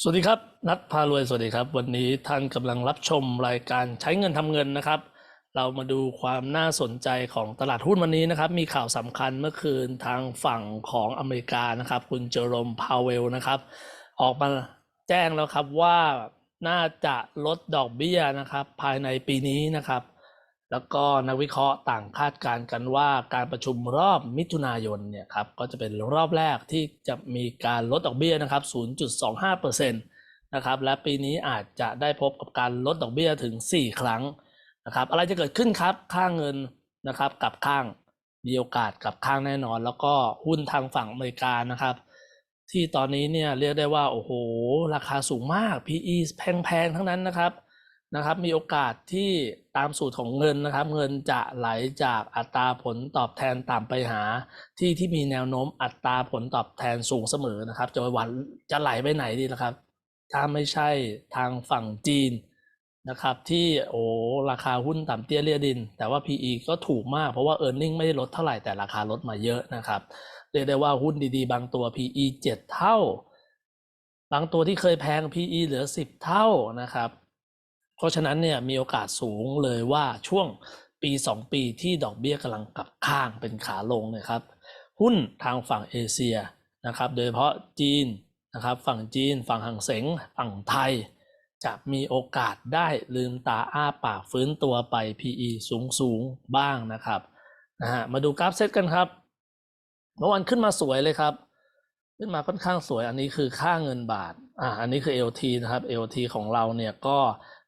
สวัสดีครับ นัดพารวยสวัสดีครับ วันนี้ท่านกำลังรับชมรายการใช้เงินทำเงินนะครับ เรามาดูความน่าสนใจของตลาดหุ้นวันนี้นะครับ มีข่าวสำคัญเมื่อคืนทางฝั่งของอเมริกานะครับ คุณเจอโรมพาวเวลนะครับ ออกมาแจ้งแล้วครับว่าน่าจะลดดอกเบี้ยนะครับ ภายในปีนี้นะครับ แล้วก็นักวิเคราะห์ต่างคาดการณ์กันว่าการประชุมรอบมิถุนายนเนี่ยครับก็จะเป็นรอบแรกที่จะมีการลดดอกเบี้ยนะครับ 0.25%นะครับและปีนี้อาจจะได้พบกับการลดดอกเบี้ยถึง 4 ครั้งนะครับอะไรจะเกิดขึ้นครับค่าเงินนะครับกลับข้างมีโอกาสกลับข้างแน่นอน แล้วก็หุ้นทางฝั่งอเมริกานะครับ ที่ตอนนี้เนี่ยเรียกได้ว่าโอ้โหราคาสูงมาก PE แพงๆทั้งนั้นนะครับ นะครับมีโอกาสที่ตามสูตรของเงินนะครับ เงินจะไหลจากอัตราผลตอบแทนต่ำไปหา ที่ที่มีแนวโน้มอัตราผลตอบแทนสูงเสมอนะครับ จะวันจะไหลไปไหนดีนะครับ ถ้าไม่ใช่ทางฝั่งจีนนะครับ ที่โอ้ราคาหุ้นต่ำเตี้ยเลียดิน แต่ว่า PE ก็ถูกมากเพราะว่า e a r n i n g ไม่ได้ลดเท่าไหร่แต่ราคาลดมาเยอะนะครับเรียกได้ว่าหุ้นดีๆ บางตัว PE 7 เท่า บางตัวที่เคยแพง PE เหลือ 10 เท่านะครับ เพราะฉะนั้นเนี่ยมีโอกาสสูงเลยว่าช่วงปี 2 ปีที่ดอกเบี้ยกำลังกลับข้างเป็นขาลงเนะครับ หุ้นทางฝั่งเอเชียนะครับ โดยเฉพาะจีนนะครับฝั่งจีนฝั่งห่างเสงฝั่งไทย จะมีโอกาสได้ลืมตาอ้าปากฟื้นตัวไป PE สูงสูงบ้างนะครับนะฮะมาดูกราฟเซตกันครับเมื่อวันขึ้นมาสวยเลยครับ ขึ้นมาค่อนข้างสวยอันนี้คือค่าเงินบาทอ่าอันนี้คือ LT นะครับ LT ของเราเนี่ยก็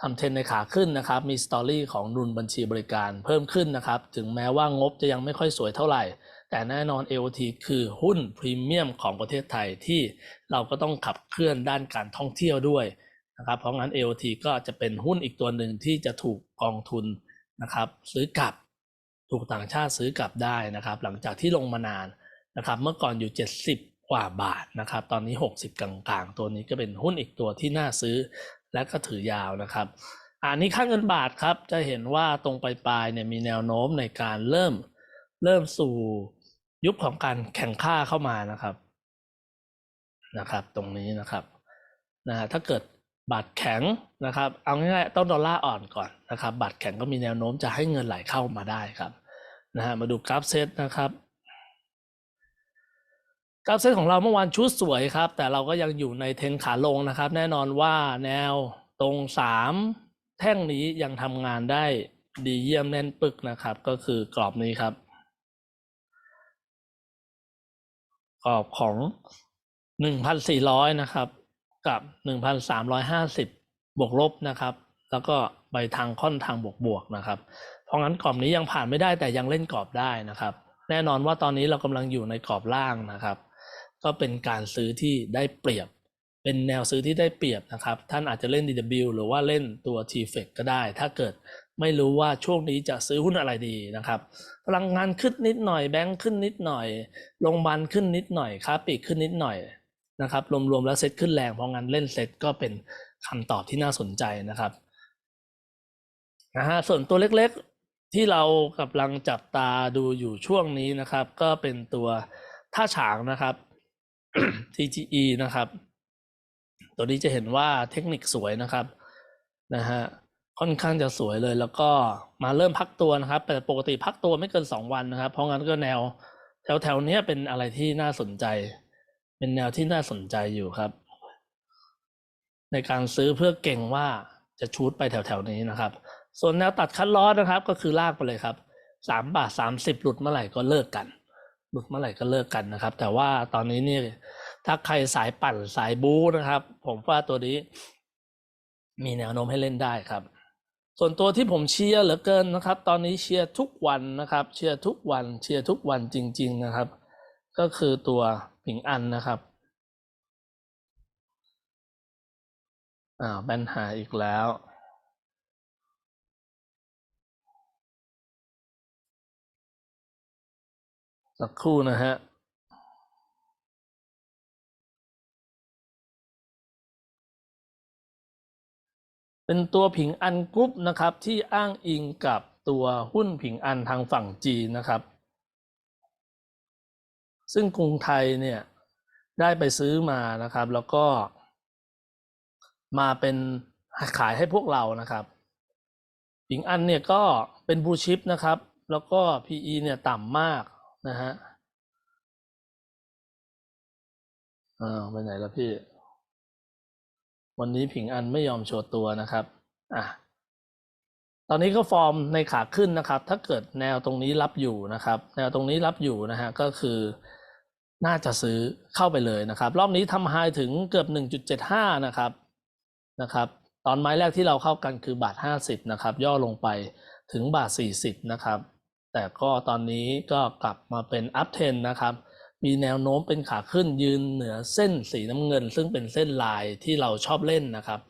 ทำเทรนในขาขึ้นนะครับ มีสตอรี่ของดุลบัญชีบริการเพิ่มขึ้นนะครับ ถึงแม้ว่างบจะยังไม่ค่อยสวยเท่าไหร่ แต่แน่นอน LT คือหุ้นพรีเมียมของประเทศไทยที่เราก็ต้องขับเคลื่อนด้านการท่องเที่ยวด้วยนะครับ เพราะงั้น LT ก็จะเป็นหุ้นอีกตัวหนึ่งที่จะถูกกองทุนนะครับ ซื้อกลับถูกต่างชาติซื้อกลับได้นะครับ หลังจากที่ลงมานานนะครับ เมื่อก่อนอยู่ 70 กว่าบาทนะครับ ตอนนี้ 60 กลางๆ ตัวนี้ก็เป็นหุ้นอีกตัวที่น่าซื้อ และก็ถือยาวนะครับอันนี้ค่าเงินบาทครับจะเห็นว่าตรงปลายๆเนี่ยมีแนวโน้มในการเริ่มเริ่มสู่ยุคของการแข่งค่าเข้ามานะครับนะครับ ตรงนี้นะครับนะฮะถ้าเกิดบาทแข็งนะครับ เอาง่ายๆต้องดอลลาร์อ่อนก่อนนะครับบาทแข็งก็มีแนวโน้มจะให้เงินไหลเข้ามาได้ครับนะฮะมาดูกราฟเซตนะครับ กราฟเส้นของเราเมื่อวานชุดสวยครับ แต่เราก็ยังอยู่ในเทนขาลงนะครับ แน่นอนว่าแนวตรงสามแท่งนี้ยังทำงานได้ดีเยี่ยมแน่นปึกนะครับ ก็คือกรอบนี้ครับ กรอบของหนึ่งพันสี่ร้อยนะครับ กับหนึ่งพันสามร้อยห้าสิบบวกลบนะครับ แล้วก็ไปทางค่อนทางบวกบวกนะครับ เพราะงั้นกรอบนี้ยังผ่านไม่ได้แต่ยังเล่นกรอบได้นะครับ แน่นอนว่าตอนนี้เรากำลังอยู่ในกรอบล่างนะครับ ก็เป็นการซื้อที่ได้เปรียบ เป็นแนวซื้อที่ได้เปรียบนะครับ ท่านอาจจะเล่น DW หรือว่าเล่นตัว t f e c ก็ได้ ถ้าเกิดไม่รู้ว่าช่วงนี้จะซื้อหุ้นอะไรดีนะครับพลังงานขึ้นนิดหน่อยแบงค์ขึ้นนิดหน่อยโรงพยาบาลขึ้นนิดหน่อยค้าปลีกขึ้นนิดหน่อยนะครับรวมๆแล้วเซ็ตขึ้นแรงเพราะงั้นเล่นเซ็ตก็เป็นคำตอบที่น่าสนใจนะครับนะฮะส่วนตัวเล็กๆที่เรากำลังจับตาดูอยู่ช่วงนี้นะครับ ก็เป็นตัวท่าฉางนะครับ TGE นะครับ ตัวนี้จะเห็นว่าเทคนิคสวยนะครับนะฮะค่อนข้างจะสวยเลยแล้วก็มาเริ่มพักตัวนะครับแต่ปกติพักตัวไม่เกินสองวันนะครับ เพราะงั้นก็แนวแถวแถวๆนี้เป็นอะไรที่น่าสนใจ เป็นแนวที่น่าสนใจอยู่ครับ ในการซื้อเพื่อเก่งว่าจะชูดไปแถวแถวๆนี้นะครับ ส่วนแนวตัดคัดล้อนะครับ ก็คือลากไปเลยครับสามบาทสามสิบหลุดเมื่อไหร่ก็เลิกกัน หลุดเมื่อไหร่ก็เลิกกันนะครับ แต่ว่าตอนนี้นี่ถ้าใครสายปั่นสายบู๊นะครับ ผมว่าตัวนี้ มีแนวโน้มให้เล่นได้ครับ ส่วนตัวที่ผมเชียร์เหลือเกินนะครับ ตอนนี้เชียร์ทุกวันนะครับ เชียร์ทุกวัน เชียร์ทุกวันจริง ๆนะครับ ก็คือตัวผิงอันนะครับอ้าวแบนหาอีกแล้ว สักครู่นะฮะเป็นตัวผิงอันกรุ๊ปนะครับที่อ้างอิงกับตัวหุ้นผิงอันทางฝั่งจีนนะครับ ซึ่งกรุงไทยเนี่ยได้ไปซื้อมานะครับ แล้วก็ มาเป็นขายให้พวกเรานะครับ ผิงอันเนี่ยก็เป็นบูชิปนะครับ แล้วก็ PE เนี่ยต่ำมาก นะฮะอ้าวไปไหนแล้วพี่ วันนี้ผิงอันไม่ยอมโชว์ตัวนะครับอะตอนนี้ก็ฟอร์มในขาขึ้นนะครับ ถ้าเกิดแนวตรงนี้รับอยู่นะครับ แนวตรงนี้รับอยู่นะฮะก็คือน่าจะซื้อเข้าไปเลยนะครับ รอบนี้ทำไฮถึงเกือบ 1.75 นะครับนะครับ ตอนไม้แรกที่เราเข้ากันคือบาท 50 นะครับ ย่อลงไปถึงบาท 40 นะครับ แต่ก็ตอนนี้ก็กลับมาเป็นอัพเทนนะครับ มีแนวโน้มเป็นขาขึ้นยืนเหนือเส้นสีน้ำเงิน ซึ่งเป็นเส้นลายที่เราชอบเล่นนะครับ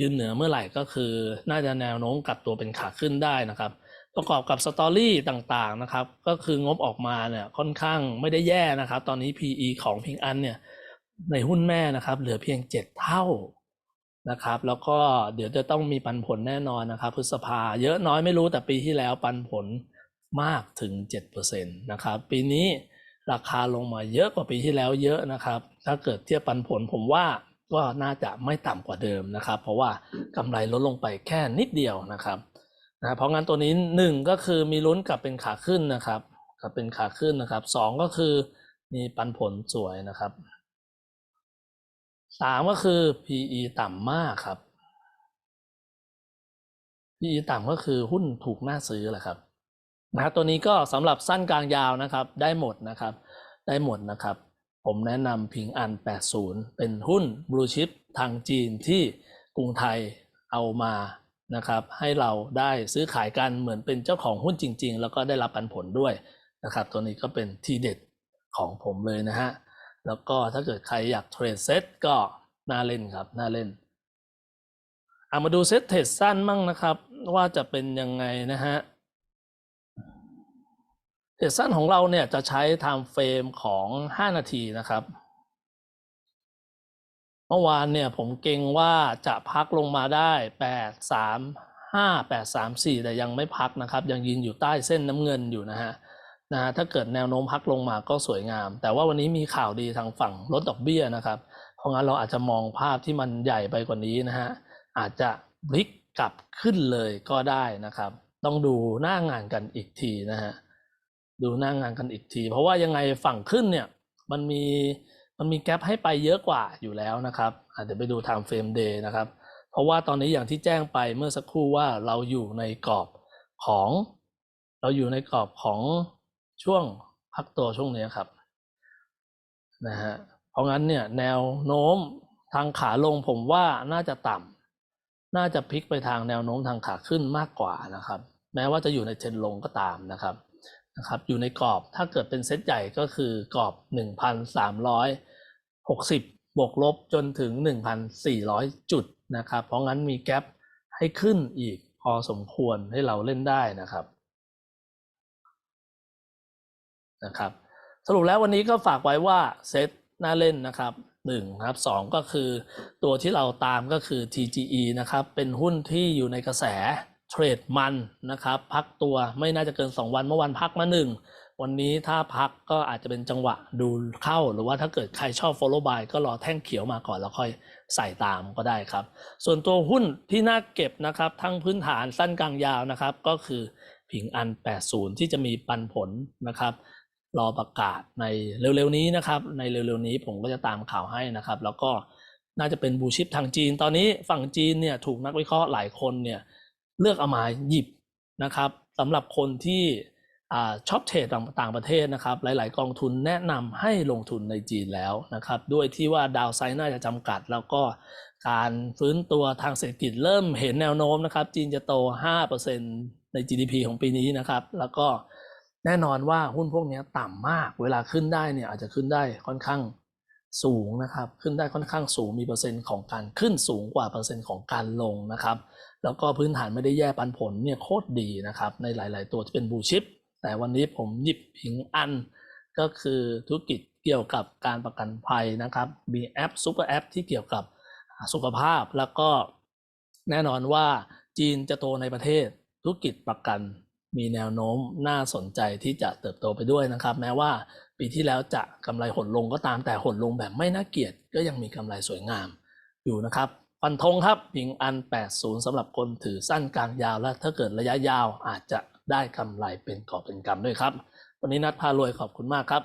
ยืนเหนือเมื่อไหร่ก็คือ น่าจะแนวโน้มกลับตัวเป็นขาขึ้นได้นะครับ ประกอบกับสตอรี่ต่างๆนะครับ ก็คืองบออกมาเนี่ยค่อนข้างไม่ได้แย่นะครับ ตอนนี้ PE ของพิงอันเนี่ยในหุ้นแม่นะครับเหลือเพียง 7 เท่านะครับ แล้วก็เดี๋ยวจะต้องมีปันผลแน่นอนนะครับ พฤษภาเยอะน้อยไม่รู้แต่ปีที่แล้วปันผล มากถึง 7%นะครับ ปีนี้ราคาลงมาเยอะกว่าปีที่แล้วเยอะนะครับ ถ้าเกิดเทียบปันผลผมว่าก็น่าจะไม่ต่ำกว่าเดิมนะครับ เพราะว่ากำไรลดลงไปแค่นิดเดียวนะครับนะเพราะงั้นตัวนี้หนึ่งก็คือมีลุ้นกลับเป็นขาขึ้นนะครับกลับเป็นขาขึ้นนะครับสองก็คือมีปันผลสวยนะครับสามก็คือ PE ต่ำมากครับ PE ต่ำก็คือหุ้นถูกน่าซื้อแหละครับ นะครับตัวนี้ก็สำหรับสั้นกลางยาวนะครับ ได้หมดนะครับ ได้หมดนะครับ ผมแนะนำพิงอัน 80 เป็นหุ้นบลูชิปทางจีนที่กรุงไทยเอามานะครับ ให้เราได้ซื้อขายกันเหมือนเป็นเจ้าของหุ้นจริง ๆ แล้วก็ได้รับปันผลด้วยนะครับ ตัวนี้ก็เป็นทีเด็ดของผมเลยนะฮะแล้วก็ถ้าเกิดใครอยากเทรดเซ็ตก็น่าเล่นครับน่าเล่นเอามาดูเซ็ตเทรดสั้นมั่งนะครับ ว่าจะเป็นยังไงนะฮะ เทรดสั้นของเราเนี่ยจะใช้ time frame ของ 5 นาทีนะครับ เมื่อวานเนี่ยผมเก่งว่าจะพักลงมาได้ 8 3 5 8 3 4 แต่ยังไม่พักนะครับ ยังยืนอยู่ใต้เส้นน้ำเงินอยู่นะฮะนะฮะถ้าเกิดแนวโน้มพักลงมาก็สวยงาม แต่ว่าวันนี้มีข่าวดีทางฝั่งลดดอกเบี้ยนะครับ เพราะงั้นเราอาจจะมองภาพที่มันใหญ่ไปกว่านี้นะฮะอาจจะพลิกกลับขึ้นเลยก็ได้นะครับ ต้องดูหน้างานกันอีกทีนะฮะ ดูหน้างานกันอีกที เพราะว่ายังไงฝั่งขึ้นเนี่ยมันมีมันมีแกลบให้ไปเยอะกว่าอยู่แล้วนะครับอาจจะเดี๋ยวไปดู time frame day นะครับ เพราะว่าตอนนี้อย่างที่แจ้งไปเมื่อสักครู่ว่าเราอยู่ในกรอบของ เราอยู่ในกรอบของช่วงพักตัวช่วงนี้ครับนะฮะเพราะงั้นเนี่ยแนวโน้มทางขาลงผมว่าน่าจะต่ำน่าจะพลิกไปทางแนวโน้มทางขาขึ้นมากกว่านะครับ แม้ว่าจะอยู่ในเทรนลงก็ตามนะครับ นะครับอยู่ในกรอบถ้าเกิดเป็นเซตใหญ่ก็คือกรอบ 1,360 บวกลบจนถึง 1,400 จุดนะครับ เพราะงั้นมีแกลบให้ขึ้นอีกพอสมควรให้เราเล่นได้นะครับนะครับ สรุปแล้ววันนี้ก็ฝากไว้ว่าเซตน่าเล่นนะครับหนึ่งครับสองก็คือตัวที่เราตามก็คือ TGE นะครับ เป็นหุ้นที่อยู่ในกระแส เทรดมันนะครับพักตัวไม่น่าจะเกิน 2 วันเมื่อวันพักมาหนึ่งวันนี้ถ้าพักก็อาจจะเป็นจังหวะดูเข้า หรือว่าถ้าเกิดใครชอบ follow by ก็รอแท่งเขียวมาก่อนแล้วค่อยใส่ตามก็ได้ครับ ส่วนตัวหุ้นที่น่าเก็บนะครับ ทั้งพื้นฐานสั้นกลางยาวนะครับ ก็คือผิงอัน 80 ที่จะมีปันผลนะครับ รอประกาศในเร็วๆนี้นะครับ ในเร็วๆนี้ผมก็จะตามข่าวให้นะครับ แล้วก็น่าจะเป็นบูชิปทางจีน ตอนนี้ฝั่งจีนเนี่ยถูกนักวิเคราะห์หลายคนเนี่ย เลือกเอามาหยิบนะครับสำหรับคนที่ชอบเทรดต่างประเทศนะครับ หลาย ๆ กองทุนแนะนำให้ลงทุนในจีนแล้วนะครับ ด้วยที่ว่าดาวไซด์น่าจะจำกัด แล้วก็การฟื้นตัวทางเศรษฐกิจเริ่มเห็นแนวโน้มนะครับ จีนจะโต 5%ใน GDP ของปีนี้นะครับ แล้วก็แน่นอนว่าหุ้นพวกนี้ต่ำมาก เวลาขึ้นได้เนี่ยอาจจะขึ้นได้ค่อนข้าง สูงนะครับ ขึ้นได้ค่อนข้างสูงมีเปอร์เซ็นต์ของการขึ้นสูงกว่าเปอร์เซ็นต์ของการลงนะครับ แล้วก็พื้นฐานไม่ได้แย่ปันผลเนี่ยโคตรดีนะครับ ในหลาย ๆ ตัวที่เป็นบูชิปแต่วันนี้ผมหยิบพิงอัน ก็คือธุรกิจเกี่ยวกับการประกันภัยนะครับ มีแอปซูเปอร์แอปที่เกี่ยวกับสุขภาพแล้วก็แน่นอนว่าจีนจะโตในประเทศธุรกิจประกัน มีแนวโน้มน่าสนใจที่จะเติบโตไปด้วยนะครับ แม้ว่าปีที่แล้วจะกำไรหดลงก็ตามแต่หดลงแบบไม่น่าเกลียดก็ยังมีกำไรสวยงามอยู่นะครับฟันธงครับพิงอัน 80สำหรับคนถือสั้นกลางยาวและถ้าเกิดระยะยาวอาจจะได้กำไรเป็นกอบเป็นกำด้วยครับ วันนี้นัดพารวยขอบคุณมากครับ